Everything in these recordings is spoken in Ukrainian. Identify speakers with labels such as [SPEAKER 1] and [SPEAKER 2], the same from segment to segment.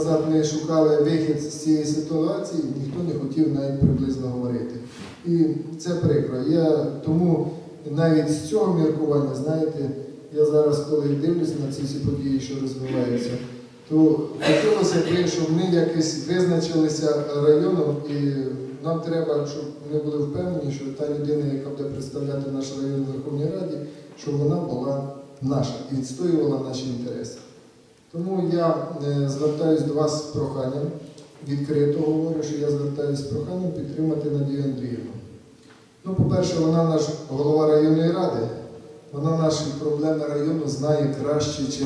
[SPEAKER 1] назад ми шукали вихід з цієї ситуації, ніхто не хотів навіть приблизно говорити. І це прикро. Я тому навіть з цього міркування, знаєте, я зараз, коли дивлюся на ці всі події, що розвиваються, то хотілося б, щоб ми якось визначилися районом, і нам треба, щоб ми були впевнені, що та людина, яка буде представляти наш район в Верховній Раді, щоб вона була наша і відстоювала наші інтереси. Тому я е, звертаюся до вас з проханням, відкрито говорю, що я звертаюся з проханням підтримати Надію Андріївну. Ну, по-перше, вона наш голова районної ради, вона наші проблеми району знає краще, ніж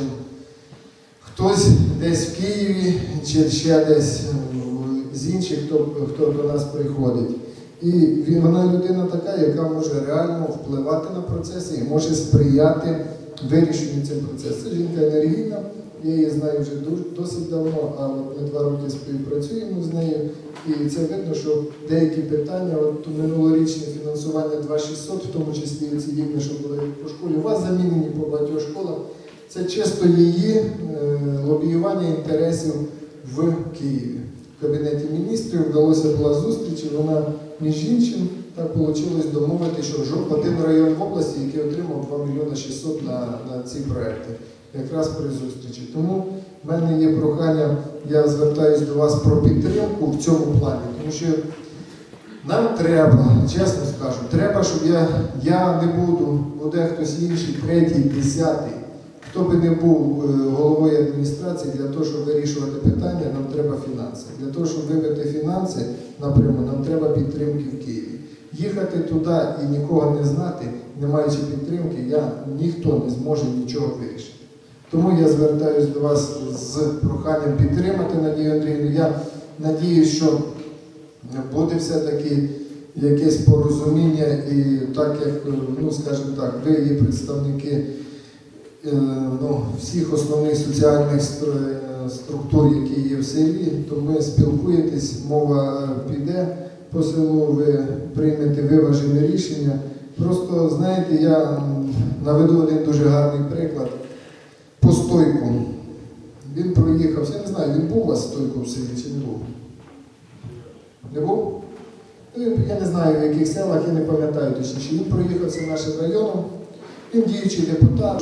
[SPEAKER 1] хтось десь в Києві чи ще десь з інших, хто, хто до нас приходить. І вона людина така, яка може реально впливати на процеси і може сприяти вирішенню цих процесів. Це жінка енергійна, я її знаю вже досить давно, а ми два роки співпрацюємо з нею. І це видно, що деякі питання, от минулорічне фінансування 2600, в тому числі ці діти, що були по школі, у вас замінені по багатьох школах. Це чисто її е, лобіювання інтересів в Києві. Кабінеті міністрів вдалося була зустріч, і вона між іншим так вийшло домовити, що один район в області, який отримав 2 мільйони 600 на, на ці проекти, якраз при зустрічі. Тому в мене є прохання, я звертаюся до вас про підтримку в цьому плані, тому що нам треба, чесно скажу, треба, щоб я, я не буду, буде хтось інший, третій, десятий. Хто би не був е, головою адміністрації, для того, щоб вирішувати питання, треба фінанси. Для того, щоб вибити фінанси напряму, нам треба підтримки в Києві. Їхати туди і нікого не знати, не маючи підтримки, я, ніхто не зможе нічого вирішити. Тому я звертаюся до вас з проханням підтримати Надію Андріївну. Я надіюсь, що буде все-таки якесь порозуміння і так як, ну скажімо так, ви є представники ну, всіх основних соціальних е, структур, які є в селі, то ми спілкуєтесь, мова е, піде по селу, ви приймете виважене рішення. Просто знаєте, я наведу один дуже гарний приклад по стойку. Він проїхав, я не знаю, він був у вас стойку в селі чи не був? Не був? Ну, Я не знаю, в яких селах, я не пам'ятаю точніше. Він проїхався нашим районом, він діючий депутат.